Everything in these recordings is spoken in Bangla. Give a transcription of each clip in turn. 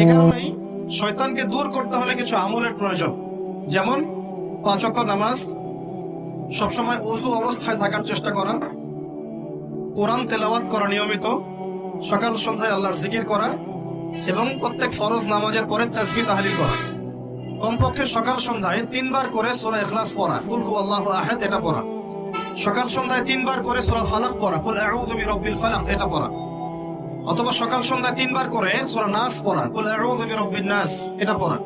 এই কারণেই শয়তানকে দূর করতে হলে কিছু আমলের প্রয়োজন। যেমন পাঁচ ওয়াক্ত নামাজ সবসময় অজু অবস্থায় থাকার চেষ্টা করা কোরআন তেলাওয়াত করা নিয়মিত সকাল সন্ধ্যায় আল্লাহর জিকির করা এবং প্রত্যেক ফরজ নামাজের পরে তাসবি তাহলিল করা। কমপক্ষে সকাল সন্ধ্যায় তিনবার করে সোরা এখলাস পড়া। কুল হু আল্লাহ আহাদ এটা পড়া। সকাল সন্ধ্যায় তিনবার করে সোরা ফালাক পড়া। কুল আউযু বিরাব্বিল ফালাক এটা পড়া। অথবা সকাল সন্ধ্যায় তিনবার করে সূরা নাস পড়া। এটা পড়া।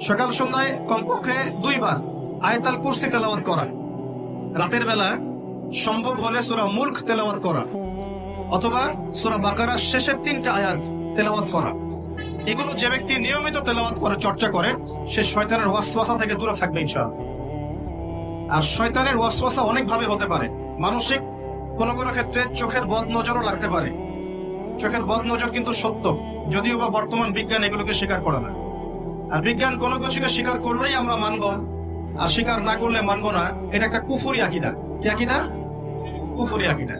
সকাল সন্ধ্যায় কমপক্ষে দুইবার আয়াতাল কুরসি তেলাওয়াত করা। রাতের বেলা সম্ভব হলে সূরা মুলক তেলাওয়াত করা। অথবা সূরা বাকারার শেষের তিনটা আয়াত তেলাওয়াত করা। এগুলো যে ব্যক্তি নিয়মিত তেলাওয়াত করে, চর্চা করে, সে শয়তানের ওয়াসওয়াসা থেকে দূরে থাকবে ইনশাআল্লাহ। আর শয়তানের ওয়াসওয়াসা অনেক ভাবে হতে পারে। মানসিক কোন কোন ক্ষেত্রে চোখের বদ নজরও লাগতে পারে। চোখের বদ নজর কিন্তু সত্য। যদিও বা বর্তমান বিজ্ঞান এগুলোকে স্বীকার করে না। আর বিজ্ঞান কোনো কিছুকে স্বীকার করলেই আমরা মানব, আর স্বীকার না করলে মানব না। এটা একটা কুফুরি আকিদা। কি আকিদা? কুফুরি আকিদা।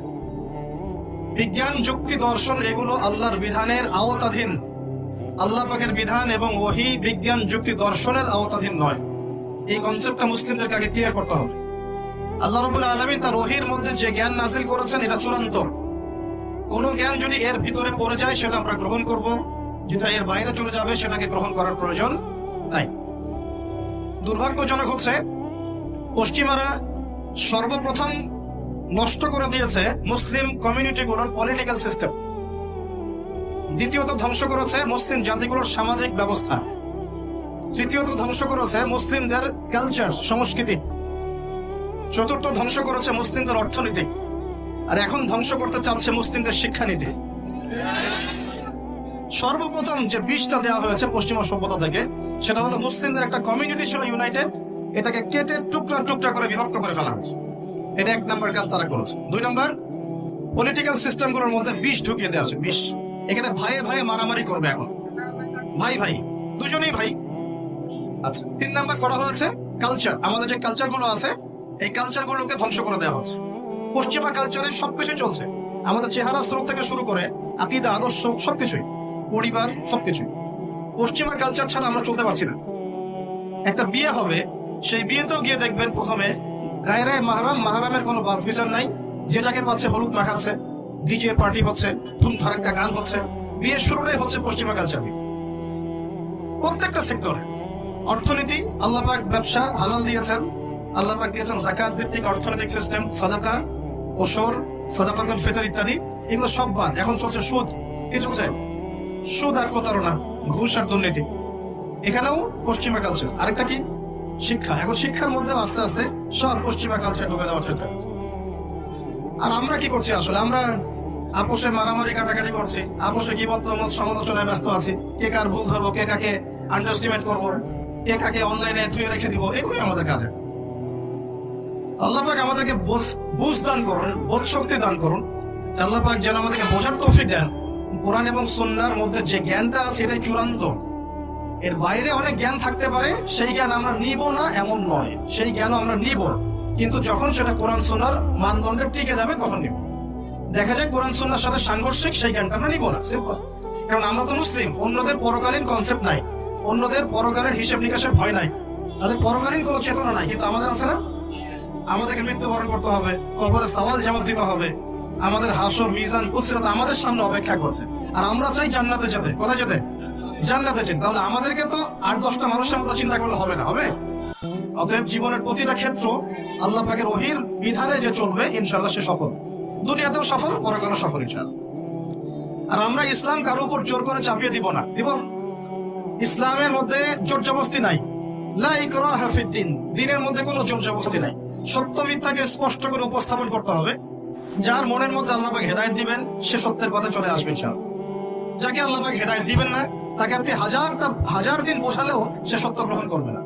বিজ্ঞান, যুক্তি, দর্শন এগুলো আল্লাহর বিধানের আওতাধীন। আল্লাহ পাকের বিধান এবং ওহি, বিজ্ঞান, যুক্তি, দর্শনের আওতাধীন নয়। এই কনসেপ্টটা মুসলিমদেরকে আগে ক্লিয়ার করতে হবে। আল্লাহ রবুল আলমিন তার ওহির মধ্যে যে জ্ঞান নাজিল করেছেন, এটা চূড়ান্ত। কোন জ্ঞান যদি এর ভিতরে পড়ে যায়, সেটা আমরা গ্রহণ করব। যেটা এর বাইরে চলে যাবে, সেটাকে গ্রহণ করার প্রয়োজন নাই। দুর্ভাগ্যজনক হচ্ছে, পশ্চিমারা সর্বপ্রথম নষ্ট করে দিয়েছে মুসলিম কমিউনিটিগুলোর পলিটিক্যাল সিস্টেম দ্বিতীয়ত ধ্বংস করেছে মুসলিম জাতিগুলোর সামাজিক ব্যবস্থা। তৃতীয়ত ধ্বংস করেছে মুসলিমদের কালচার সংস্কৃতি। চতুর্থ ধ্বংস করেছে মুসলিমদের অর্থনীতি। আর এখন ধ্বংস করতে চাচ্ছে মুসলিমদের শিক্ষানীতি। সর্বপ্রথম যে বিষটা দেওয়া হয়েছে পশ্চিমা সভ্যতা থেকে, সেটা হলো মুসলিমদের একটা কমিউনিটি ছিল ইউনাইটেড এটাকে কেটে টুকরা টুকরা করে বিভক্ত করে ফেলা হয়েছে। এটা এক নাম্বার কাজ তারা করেছে। দুই নাম্বার পলিটিক্যাল সিস্টেমগুলোর মধ্যে বিষ ঢুকিয়ে দেওয়া হয়েছে, বিষ। এখানে ভাইয়ে ভাইয়ে মারামারি করবে এখন। ভাই ভাই, দুজনেই ভাই। আচ্ছা তিন নাম্বার করা হয়েছে কালচার আমাদের যে কালচারগুলো আছে, এই কালচার গুলোকে ধ্বংস করে দেওয়া হচ্ছে পশ্চিমা কালচারে সবকিছু চলছে। আমাদের চেহারা স্রোত থেকে শুরু করে আকিদা, আদর্শ, সবকিছুই। পরিবার, সবকিছুই। পশ্চিমা কালচার ছাড়া আমরা চলতে পারছি না। একটা বিয়ে হবে, সেই বিয়েতেও গিয়ে দেখবেন প্রথমে গায়রে মাহারাম, মাহারামের কোনো বাস বিচার নাই। যে যাকে পাচ্ছে হলুদ মাখাচ্ছে ডিজে পার্টি হচ্ছে ধুম ধারাক্কা গান হচ্ছে। বিয়ের শুরুটাই হচ্ছে পশ্চিমা কালচার প্রত্যেকটা সেক্টরে অর্থনীতি আল্লাপাক ব্যবসা হালাল দিয়েছেন। আল্লাপাক দিয়েছেন জাকাত ভিত্তিক অর্থনৈতিক সিস্টেম সাদাকা। ওসর সাদাকাতুল ফিতর ইত্যাদি, এগুলো সব বাদ। এখন চলছে সুদ। কি চলছে? সুদ আর প্রতারণা, ঘুষ আর দুর্নীতি। এখানেও পশ্চিমা কালচার আরেকটা কি? শিক্ষা। এখন শিক্ষার মধ্যে আস্তে আস্তে সব পশ্চিমা কালচার ঢুকে দেওয়ার চেষ্টা। আর আমরা কি করছি আসলে? আমরা আপোষে মারামারি কাটাকাটি করছি। আপোষে কি মত সমালোচনায় ব্যস্ত আছি। কে কার ভুল ধরবো, কে কাকে আন্ডারস্টিমেট করব, কে কাকে অনলাইনে ধুয়ে রেখে দিব, এগুলোই আমাদের কাজে। আল্লাহ পাক আমাদেরকে বুঝ দান করুন, বোধ শক্তি দান করুন। আল্লাহ পাক যেন আমাদেরকে বোঝার তৌফিক দেন। কোরআন এবং সন্ন্যার মধ্যে যে জ্ঞানটা আছে এটাই চূড়ান্ত। এর বাইরে অনেক জ্ঞান থাকতে পারে, সেই জ্ঞান আমরা নিব না, এমন নয়। সেই জ্ঞান আমরা নিব। কিন্তু যখন সেটা কোরআন সন্ন্যার মানদণ্ডে টিকে যাবে, তখন নিব। দেখা যায় কোরআন সন্ন্যার সাথে সাংঘর্ষিক সেই জ্ঞানটা আমরা নিব না। সিম্পল কারণ আমরা তো মুসলিম, অন্যদের পরকালীন কনসেপ্ট নাই। অন্যদের পরকালের হিসেব নিকাশের ভয় নাই। তাদের পরকালীন কোনো চেতনা নাই, কিন্তু আমাদের আছে না? আমাদেরকে মৃত্যুবরণ করতে হবে, কবরে সওয়াল জবাব দিতে হবে। আমাদের হাসর, মিজান কুসরাত আমাদের সামনে অপেক্ষা করছে। আর আমরা চাই জান্নাতে যেতে। কোথায় যেতে? জান্নাতে যেতে। তাহলে আমাদেরকে তো আট দশটা মানুষের মতো চিন্তা করলে হবে না, হবে? অতএব জীবনের প্রতিটা ক্ষেত্র আল্লাহ পাকের ওহির বিধানে যে চলবে ইনশাল্লাহ সে সফল। দুনিয়াতেও সফল, পরকালও সফল ইনশাল্লাহ আর আমরা ইসলাম কারও উপর জোর করে চাপিয়ে দিব না। দিব? ইসলামের মধ্যে জোর জবস্তি নাই। দিনের মধ্যে কোনো জোর নাই। সত্য মিথ্যাকে স্পষ্ট করে উপস্থাপন করতে হবে। যার মনের মধ্যে আল্লাহ পাক হেদায়েত দিবেন, সে সত্যের পথে চলে যাকে হেদায়েত দিবেন না, তাকে আপনি হাজারটা, হাজার দিন সে সত্য গ্রহণ করবে না।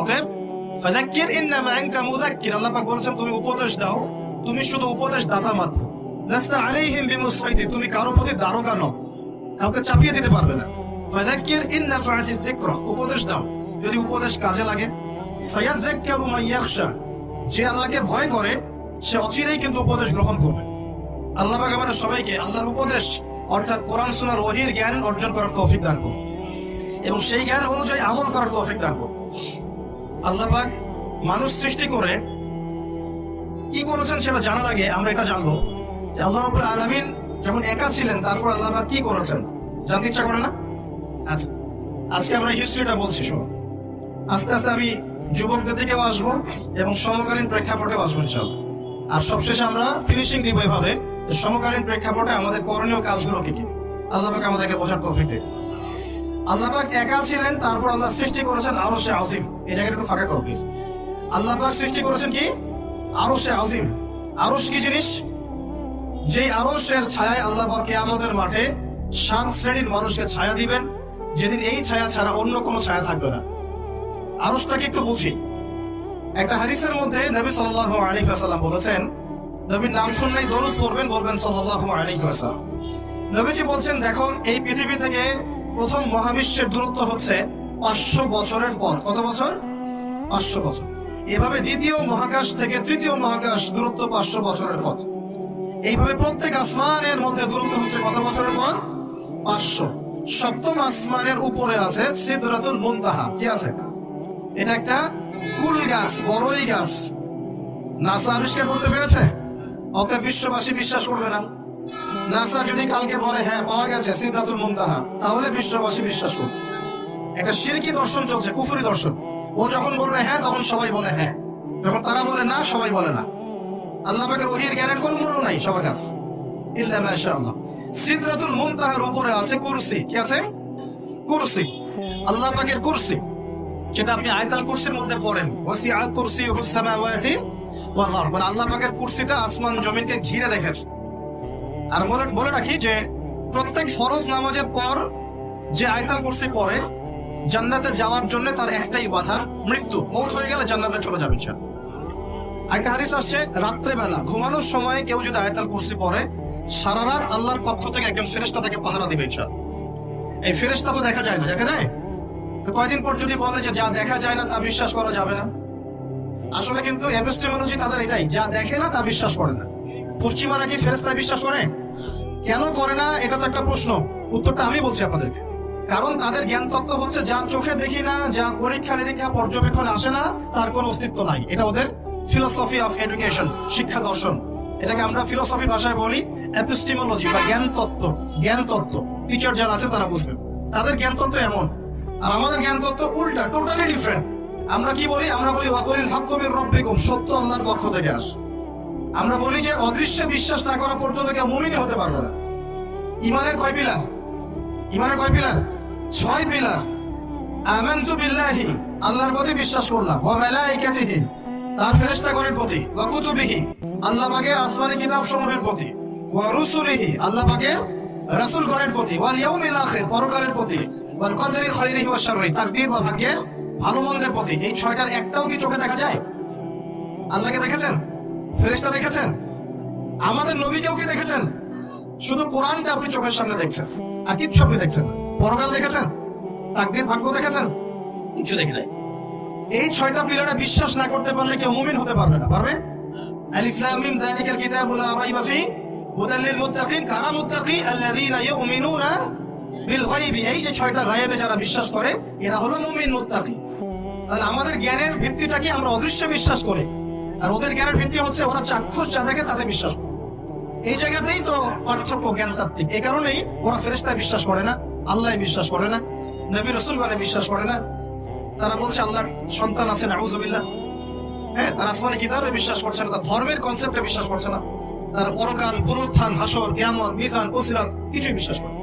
অতএব বলেছেন, তুমি উপদেশ দাও, তুমি শুধু উপদেশ দাতা মাত্র। তুমি কারও প্রতি দারোগা নও। কাউকে চাপিয়ে দিতে পারবে না। উপদেশ দাও। যদি উপদেশ কাজে লাগে যে আল্লাহকে ভয় করে, সে অচিরেই কিন্তু উপদেশ গ্রহণ করবে। আল্লাহ আমাদের সবাইকে আল্লাহর উপদেশ, অর্থাৎ কোরআন সুনার ওহির জ্ঞান অর্জন করার তৌফিক দান করুন। এবং সেই জ্ঞান অনুযায়ী আমল করার তৌফিক দান করুন। আল্লাহ মানুষ সৃষ্টি করে, কি করেছেন সেটা জানার আগে আমরা এটা জানব যে আল্লাহ রবুল আলমিন যখন একা ছিলেন, তারপর আল্লাহ কি করেছেন? জানতে ইচ্ছা করে না? আচ্ছা আজকে আমরা হিস্ট্রিটা বলছি শুনুন আস্তে আস্তে আমি যুবকদের দিকেও আসব এবং সমকালীন প্রেক্ষাপটেও আসব ইনশাল্লাহ আর সবশেষে আমরা ফিনিশিং দিব এভাবে সমকালীন প্রেক্ষাপটে আমাদের করণীয় কাজগুলো কি কি? আল্লাহকে আমাদেরকে বোঝার তৌফিক দেবে আল্লাহ পাক একা ছিলেন, তারপর আল্লাহ সৃষ্টি করেছেন আরও সে আসিম এই জায়গাটা একটু ফাঁকা করো প্লিজ আল্লাপাক সৃষ্টি করেছেন কি? আরও সে আসিম আরস কি জিনিস? যেই আরসের ছায়ায় আল্লাহ পাক কিয়ামতের মাঠে সাত শ্রেণির মানুষকে ছায়া দিবেন, যেদিন এই ছায়া ছাড়া অন্য কোনো ছায়া থাকবে না। আরসটাকে একটু বুঝি। একটা হাদিসের মধ্যে নবী সাল্লাল্লাহু আলাইহি ওয়াসাল্লাম বলেছেন, নবীর নাম শুনলেই দরুদ পড়বেন, বলবেন সাল্লাল্লাহু আলাইহি ওয়াসাল্লাম। নবীজি বলছেন, দেখো, এই পৃথিবী থেকে প্রথম মহাবিশ্বের দূরত্ব হচ্ছে পাঁচশো বছরের পথ। কত বছর? পাঁচশো বছর। এভাবে দ্বিতীয় মহাকাশ থেকে তৃতীয় মহাকাশ দূরত্ব পাঁচশো বছরের পথ। এইভাবে প্রত্যেক আসমানের মধ্যে দূরত্ব হচ্ছে কত বছরের পথ? পাঁচশো। সপ্তম আসমানের উপরে আছে সিদরাতুল মুনতাহা। কি আছে? এটা একটা কুল গাছ, বড়ই গাছ। নাসা আবিষ্কার করতে পেরেছে? অতএব বিশ্ববাসী বিশ্বাস করবে না। নাসা যদি কালকে বলে হ্যাঁ পাওয়া গেছে, সিদ্ধাতুল মুন্তাহা তাহলে বিশ্ববাসী বিশ্বাস করবে। একটা শিরকি দর্শন চলছে, কুফুরি দর্শন। ও যখন বলবে হ্যাঁ তখন সবাই বলে হ্যাঁ যখন তারা বলে, না সবাই বলে, না আল্লাহ পাকের জ্ঞানের কোনো মূল্য নাই সবার কাছে। ইল্লা মাশাআল্লাহ। উপরে আছে কুরসি। কি আছে? কুরসি। আল্লাহ পাকের কুরসি। যেটা আপনি আয়তাল কুরসির মধ্যে পড়েন। ওয়াসিআ কুরসিয়ুহুস সামাওয়াতি ওয়াল আরদ। মানে আল্লাহ পাকের কুরসিটা আসমান জমিনকে ঘিরে রেখেছে। আর বলে বলে রাখি যে প্রত্যেক ফরজ নামাজের পর যে আয়তাল কুরসি পড়ে, জান্নাতে যাওয়ার জন্য তার একটাই বাধা, মৃত্যু। মৌত হয়ে গেলে জান্নাতে চলে যাবে ইনশাআল্লাহ। একটা হারিস আসছে, রাত্রেবেলা, ঘুমানোর সময় কেউ যদি আয়তাল কুরসি পড়ে, সারা রাত আল্লাহর পক্ষ থেকে একজন ফেরেশতা তাকে পাহারা দিবে ইনশাআল্লাহ। এই ফেরেশতা তো দেখা যায় না, দেখা যায়? তো কয়দিন পর যদি বলে যে যা দেখা যায় না তা বিশ্বাস করা যাবে না? আসলে কিন্তু এপিস্টেমোলজি তাদের এটাই, যা দেখে না তা বিশ্বাস করে না। পশ্চিমারা কি ফেরেস্তায় বিশ্বাস করে? কেন করে না? এটা তো একটা প্রশ্ন। উত্তরটা আমি বলছি আপনাদেরকে। কারণ তাদের জ্ঞান তত্ত্ব হচ্ছে যা চোখে দেখি না, যা পরীক্ষা নিরীক্ষা, পর্যবেক্ষণ আসে না, তার কোনো অস্তিত্ব নাই। এটা ওদের ফিলোসফি অফ এডুকেশন শিক্ষা দর্শন। এটাকে আমরা ফিলোসফি ভাষায় বলি এপিস্টিমোলজি বা জ্ঞান তত্ত্ব। জ্ঞান তত্ত্ব। টিচার যারা আছে তারা বুঝবে। তাদের জ্ঞান তত্ত্ব এমন। আর আমাদের জ্ঞান তত্ত্ব উল্টা টোটালি ডিফারেন্ট আমরা কি বলি? আমরা বলি ওয়াকুলিল হাক্কবির রব্বিকুম, সত্য আল্লাহর পক্ষ থেকে আস। আমরা বলি যে, অদৃশ্য বিশ্বাস না করা পর্যন্ত কেউ মুমিনই হতে পারবে না। ইমানের কয় পিলার? ইমানের কয় পিলার? ছয় পিলার। আমানতু বিল্লাহি, আল্লাহর প্রতি বিশ্বাস করলাম। ওয়া মালাইকাতিহি, তার ফেরেশতাগণের প্রতি। ওয়া কুতুবিহি, আল্লাহ পাকের আসমানি কিতাব সমূহের প্রতি। ওয়া রুসুলিহি, আল্লাহ পাকের রাসূলগণের প্রতি। ওয়াল ইয়াউমিল আখির, পরকালের প্রতি। ওয়াল কদরি ওয়া শাররি তাকদীর বা ভাগ্যের ভালো মন্দের প্রতি। এই ছয়টার একটাও কি চোখে দেখা যায়? আল্লাহকে দেখেছেন? ফেরেশতা দেখেছেন? আমাদের নবীকেও কি দেখেছেন? শুধু কোরআনটা আপনি চোখের সামনে দেখছেন আর কিচ্ছু আপনি দেখছেন পরকাল দেখেছেন? তাকদীর ভাগ্য দেখেছেন? কিছু দেখে নাই। এই ছয়টা পিলারে বিশ্বাস না করতে পারলে কেউ মুমিন হতে পারবে না পারবে? আলিফ লাম মিম যালিকাল কিতাবু লা রাইবা ফি হুদাল লিল মুত্তাকিন কারা মুত্তাকি? আল্লাযীনা ইউমিনুনা বিল এই যে ছয়টা গায়েবে যারা বিশ্বাস করে, এরা হলো মুমিন মুত্তাকি। তাহলে আমাদের জ্ঞানের আমরা অদৃশ্য বিশ্বাস আর ওদের জ্ঞানের ভিত্তি হচ্ছে ওরা চাক্ষুষ যা দেখে তাতে বিশ্বাস করে। এই জায়গাতেই তো পার্থক্য এই কারণেই ওরা ফেরেস্তায় বিশ্বাস করে না আল্লাহ বিশ্বাস করে না, নবী রসুল মানে বিশ্বাস করে না। তারা বলছে, আল্লাহর সন্তান আছে, নাউজুবিল্লাহ। হ্যাঁ তারা আসমানি কিতাবে বিশ্বাস করছে না, তার ধর্মের কনসেপ্টে বিশ্বাস করছে না। তারা পরকাল, পুনরুত্থান, হাসর, কিয়ামত, মিজান কিছুই বিশ্বাস করে।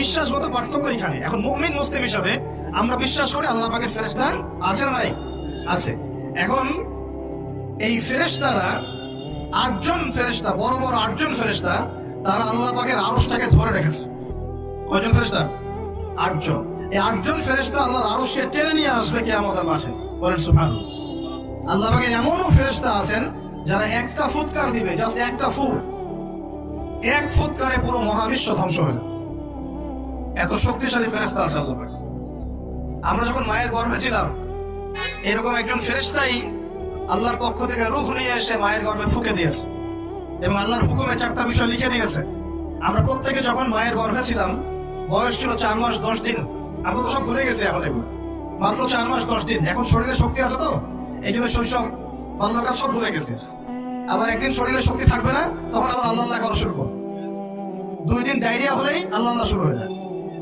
বিশ্বাসগত পার্থক্য এখানে। এখন মুমিন মুসলিম হিসাবে আমরা বিশ্বাস করি আল্লাহ পাকের ফেরেশতা আছে না নাই? আছে। এখন এই ফেরেশতারা আটজন ফেরেশতা, বড় বড় আটজন ফেরেশতা, তারা আল্লাহ পাকের আরশটাকে ধরে রেখেছে। কয়জন ফেরেশতা? আটজন। এই আটজন ফেরেশতা আল্লাহর আরশকে টেনে নিয়ে আসবে কে আমাদের মাঠে। বলেন সুবহান আল্লাহ পাকের এমনও ফেরেশতা আছেন যারা একটা ফুৎকার দিবে, জাস্ট একটা ফুট এক ফুৎকারে পুরো মহাবিশ্ব ধ্বংস হয়ে এত শক্তিশালী ফেরেস্তা আছে আল্লাহ। আমরা যখন মায়ের গর্ভে ছিলাম, এরকম একজন ফেরেস্তাই আল্লাহর পক্ষ থেকে রুহ নিয়ে এসে মায়ের গর্ভে ফুকে দিয়েছে এবং আল্লাহর হুকুমে চারটা বিষয় লিখে দিয়েছে। আমরা প্রত্যেকে যখন মায়ের গর্ভে ছিলাম, বয়স ছিল চার মাস দশ দিন। আমরা তো সব ভুলে গেছি এখন এগুলো। মাত্র চার মাস দশ দিন। এখন শরীরে শক্তি আছে তো? এই জন্য শৈশব, বাল্যকাল সব ভুলে গেছে। আবার একদিন শরীরে শক্তি থাকবে না, তখন আবার আল্লাহ আল্লাহ করা শুরু করবে। দুই দিন ডায়রিয়া হলেই আল্লাহ আল্লাহ শুরু হয়ে যায়।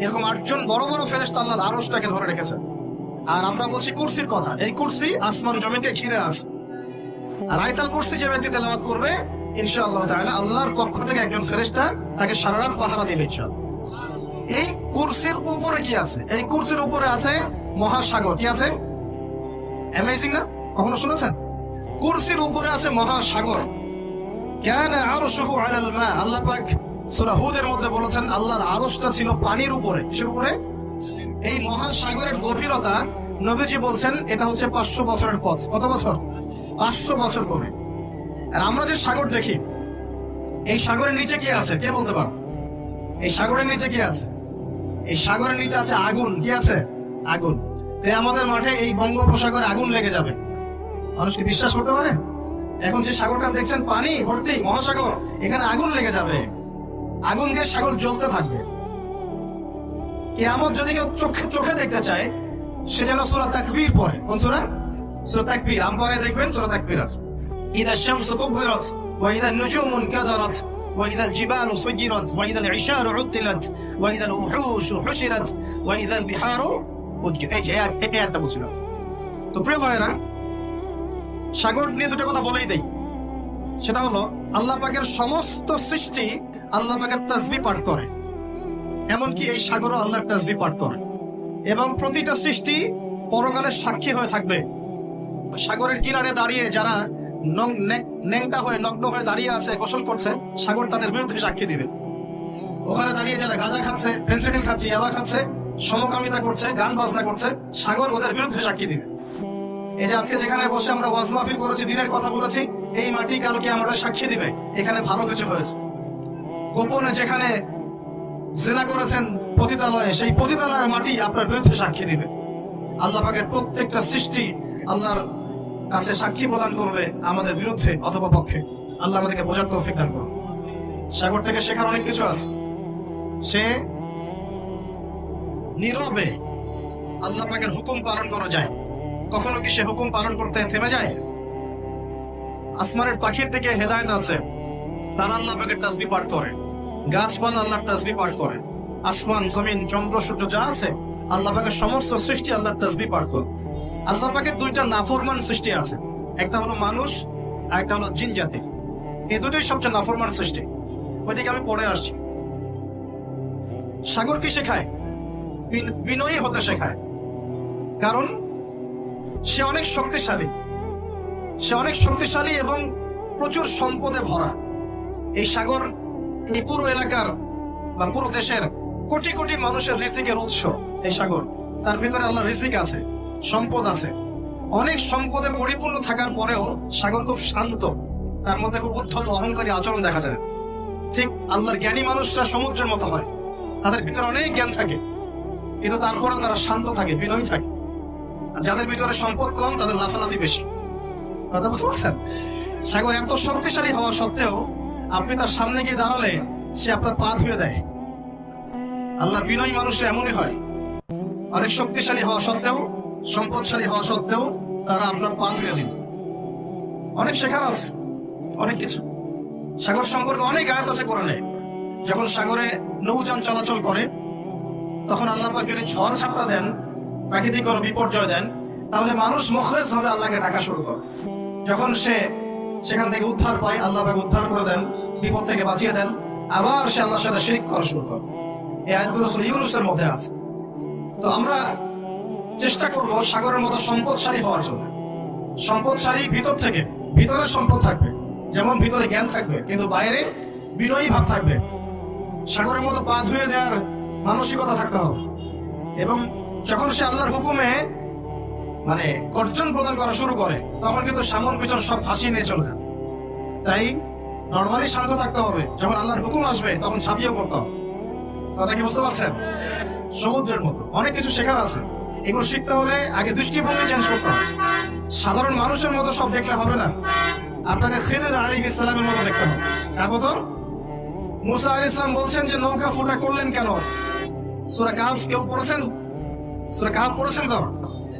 এরকম আটজন বড় বড় ফেরেশতা আল্লাহ আরশটাকে ধরে রেখেছে। আর আমরা বলছি কুরসির কথা, এই কুরসি আসমান জমিনকে ঘিরে আছে। আর আয়তাল কুরসি যে ব্যক্তি তেলাওয়াত করবে, ইনশাআল্লাহ তাআলা আল্লাহর পক্ষ থেকে একজন ফেরেশতা তাকে পাহারা এই কুরসির উপরে কি আছে? এই কুরসির উপরে আছে মহাসাগর। কি আছে? অ্যামেজিং না? কখনো শুনেছেন? কুরসির উপরে আছে মহাসাগর। কেন আরশুহু আলাল মা। আল্লাহ পাক সূরা হুদের মধ্যে বলেছেন, আল্লাহর ছিল পানির উপরে। উপরে? এই মহাসাগরের গভীরতা নবীজি বলছেন, এটা হচ্ছে পাঁচশো বছরের পথ। কত বছর? পাঁচশো বছর কমে। আর আমরা যে সাগর দেখি, এই সাগরের নিচে কি আছে? কে বলতে পারো? এই সাগরের নিচে কি আছে? এই সাগরের নিচে আছে আগুন। কি আছে? আগুন। তো আমাদের মাঠে এই বঙ্গোপসাগরে আগুন লেগে যাবে। মানুষ কি বিশ্বাস করতে পারে? এখন যে সাগরটা দেখছেন, পানি, ভর্তি, মহাসাগর, এখানে আগুন লেগে যাবে। আগুন দিয়ে সাগর জ্বলতে থাকবে কেয়ামত যদি কেউ চোখে চোখে দেখতে চায় সে যেন সুরা তাকবীর পড়ে কোন সুরা সুরা তাকবীর আম পরে দেখবেন সুরা তাকবীর আছে إذا الشمس كبرت وإذا النجوم انكدرت وإذا الجبال سجرت وإذا العشار عطلت وإذا الوحوش حشرت وإذا البحار فجرت এই যে এই আয়াত- এই আয়াতটা বলছিলাম তো প্রিয় ভাইরা সাগর নিয়ে দুটো কথা বলেই দেই সেটা হলো আল্লাহ পাকের সমস্ত সৃষ্টি আল্লাহ পাকের তাসবি পাঠ করে। এমনকি এই সাগরও আল্লাহর তাসবি পাঠ করে। এবং প্রতিটা সৃষ্টি পরকালের সাক্ষী হয়ে থাকবে। সাগরের কিনারে দাঁড়িয়ে যারা নং- নে- ন্যাংটা হয়ে, নগ্ন হয়ে দাঁড়িয়ে আছে, গোসল করছে, সাগর তাদের বিরুদ্ধে সাক্ষী দিবে। ওখানে দাঁড়িয়ে যারা গাঁজা খাচ্ছে, ফেন্সিডিল খাচ্ছে, ইয়াবা খাচ্ছে, সমকামিতা করছে, গান বাজনা করছে, সাগর ওদের বিরুদ্ধে সাক্ষী দিবে। এই যে আজকে যেখানে বসে আমরা ওয়াজ মাহফিল করেছি, দিনের কথা বলেছি, এই মাটি কালকে আমাদের সাক্ষী দিবে। এখানে ভালো কিছু হয়েছে। গোপনে যেখানে জেনা করেছেন পতিতালয়ে, সেই পতিতালয়ের মাটি আপনার বিরুদ্ধে সাক্ষী দিবে। আল্লাহ পাকের প্রত্যেকটা সৃষ্টি আল্লাহর কাছে সাক্ষী প্রদান করবে আমাদের বিরুদ্ধে অথবা পক্ষে। আল্লাহ আমাদেরকে বোঝার তৌফিক দান করবে সাগর থেকে শেখার অনেক কিছু আছে। সে নীরবে আল্লাহ পাকের হুকুম পালন করা যায়। কখনো কি সে হুকুম পালন করতে থেমে যায়? আসমানের পাখির থেকে হেদায়ত আছে। তারা আল্লাহ পাকের তাসবি পাঠ করে। গাছপালা আল্লাহর তাজবি পাঠ করে। আসমান, জমিন, চন্দ্র, সূর্য যা আছে, আল্লাহ পাকের সমস্ত সৃষ্টি আল্লাহর তাসবি পাঠ করে। আল্লাহ পাকের দুইটা নাফরমান সৃষ্টি আছে। একটা হলো মানুষ, আর একটা হলো জিন জাতি। এই দুটোই সবচেয়ে নাফরমান সৃষ্টি। ওইদিকে আমি পড়ে আসছি। সাগর কি শেখায়? বিন- বিনয়ী হতে শেখায়। কারণ, সে অনেক শক্তিশালী। সে অনেক শক্তিশালী এবং প্রচুর সম্পদে ভরা। এই সাগর এই পুরো এলাকার বা পুরো দেশের কোটি কোটি মানুষের রিজিকের উৎস এই সাগর। তার ভিতরে আল্লাহ রিজিক আছে, সম্পদ আছে। অনেক সম্পদে পরিপূর্ণ থাকার পরেও সাগর খুব শান্ত। তার মধ্যে খুব উদ্ধত অহংকারী আচরণ দেখা যায়। ঠিক আল্লাহর জ্ঞানী মানুষরা সমুদ্রের মতো হয়। তাদের ভিতরে অনেক জ্ঞান থাকে। কিন্তু তারপরেও তারা শান্ত থাকে, বিনয়ী থাকে। আর যাদের ভিতরে সম্পদ কম, তাদের লাফালাফি বেশি। কথা বুঝতে পারছেন? সাগর এত শক্তিশালী হওয়া সত্ত্বেও আপনি তার সামনে গিয়ে দাঁড়ালে সে আপনার পা ধুয়ে দেয়। আল্লাহর বিনয়ী মানুষরা এমনই হয়। অনেক শক্তিশালী হওয়া সত্ত্বেও, সম্পদশালী হওয়া সত্ত্বেও তারা আপনার পা ধুয়ে দিন অনেক শেখার আছে, অনেক কিছু। সাগর সম্পর্কে অনেক আয়াত আছে কোরআনে। যখন সাগরে নৌযান চলাচল করে, তখন আল্লাহ যদি ঝড় ঝাপটা দেন, প্রাকৃতিক কোনো বিপর্যয় দেন, তাহলে মানুষ মুখলেস ভাবে আল্লাহকে ডাকা শুরু করে। যখন সে সেখান থেকে উদ্ধার পায়, আল্লাহ উদ্ধার করে দেন, বিপদ থেকে বাঁচিয়ে দেন, আবার সে আল্লাহর সাথে শিরিক করা শুরু করে। এই সূরা ইউনুসের মধ্যে আছে। তো আমরা চেষ্টা করব সাগরের মতো সম্পদশালী হওয়ার জন্য। সম্পদশালী ভিতর থেকে, ভিতরে সম্পদ থাকবে, যেমন ভিতরে জ্ঞান থাকবে, কিন্তু বাইরে বিনয়ী ভাব থাকবে। সাগরের মতো পা ধুয়ে দেওয়ার মানসিকতা থাকতে হবে। এবং যখন সে আল্লাহর হুকুমে মানে গর্জন প্রদান করা শুরু করে, তখন কিন্তু সামন পিছন সব ভাসিয়ে নিয়ে চলে যায়। তাই নর্মালি শান্ত থাকতে হবে। যখন আল্লাহর হুকুম আসবে, তখন ছাপিয়ে পড়তে হবে। কথা কি বুঝতে পারছেন? সমুদ্রের মতো। অনেক কিছু শেখার আছে। এগুলো শিখতে হলে আগে দৃষ্টিভঙ্গি চেঞ্জ করতে হবে। সাধারণ মানুষের মতো সব দেখলে হবে না। আপনাকে খিদির আলী ইসলামের মতো দেখতে হবে। তার? মতো মুসা আলী ইসলাম বলছেন যে নৌকা ফুটা করলেন কেন? সুরা কাহাফ কেউ পড়েছেন? সুরা কাহাফ পড়েছেন তো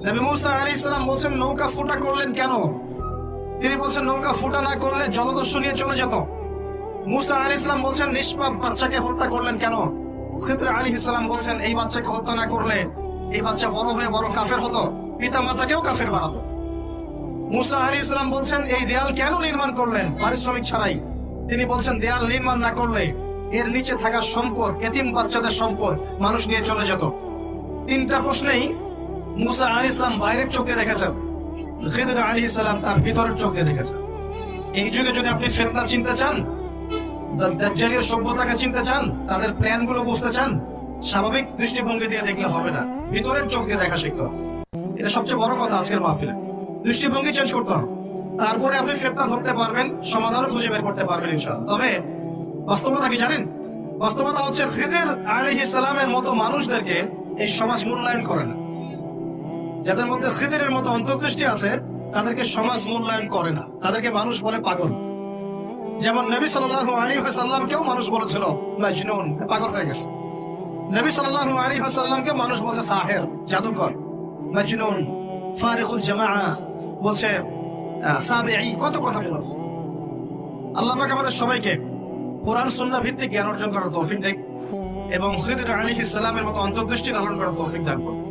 নবী মুসা আলী ইসলাম বলছেন, নৌকা ফুটা করলেন কেন? তিনি বলছেন, নৌকা ফুটা না করলে জলদস্যু নিয়ে চলে যেত। মুসা আলী ইসলাম বলছেন, নিষ্পাপ বাচ্চাকে হত্যা করলেন কেন? ক্ষেত্রে আলী ইসলাম বলছেন, এই বাচ্চাকে হত্যা না করলে এই বাচ্চা বড় হয়ে বড় কাফের হতো পিতা মাতাকেও কাফের বানাতো। মুসা আলী ইসলাম বলছেন, এই দেয়াল কেন নির্মাণ করলেন? পারিশ্রমিক ছাড়াই। তিনি বলছেন, দেয়াল নির্মাণ না করলে এর নিচে থাকা সম্পদ, এতিম বাচ্চাদের সম্পদ মানুষ নিয়ে চলে যেত। তিনটা প্রশ্নেই মুসা আলী ইসলাম বাইরের চোখে দেখেছেন। আলী ইসলাম তার ভিতরের চোখে দেখেছেন। এই যুগে যদি আপনি ফেতনা চিনতে চান সভ্যতাকে চিনতে চান, তাদের প্ল্যানগুলো বুঝতে চান, স্বাভাবিক দৃষ্টিভঙ্গি দিয়ে দেখলে হবে না। ভিতরের চোখ দিয়ে দেখা শিখতে হবে। এটা সবচেয়ে বড় কথা আজকের মাহফিলে। দৃষ্টিভঙ্গি চেঞ্জ করতে হবে। তারপরে আপনি ফেতনা ধরতে পারবেন, সমাধানও খুঁজে বের করতে পারবেন ইনশাআল্লাহ। তবে বাস্তবতা কি জানেন? বাস্তবতা হচ্ছে খিদির আলাইহিস ইসলামের মতো মানুষদেরকে এই সমাজ মূল্যায়ন করে না। যাদের মধ্যে খিদিরের মতো অন্তর্দৃষ্টি আছে, তাদেরকে সমাজ মূল্যায়ন করে না। তাদেরকে মানুষ বলে পাগল। যেমন নবী সাল্লাল্লাহু আলাইহি ওয়াসাল্লামকেও মানুষ বলেছিল, মাজনুন পাগল হয়ে গেছে। নবী সাল্লাল্লাহু আলাইহি ওয়াসাল্লামকে মানুষ বলছে, সাহের, জাদুকর। মাজনুন, ফারিকুল জামাআ। বলছে কত কথা বলেছে। আল্লাহ পাক আমাদের সবাইকে কোরআন, সুন্নাহ ভিত্তিক জ্ঞান অর্জন করার তৌফিক দেখ এবং খিদির আলাইহিস সালামের মতো অন্তর্দৃষ্টি লালন করার তৌফিক দান করুন।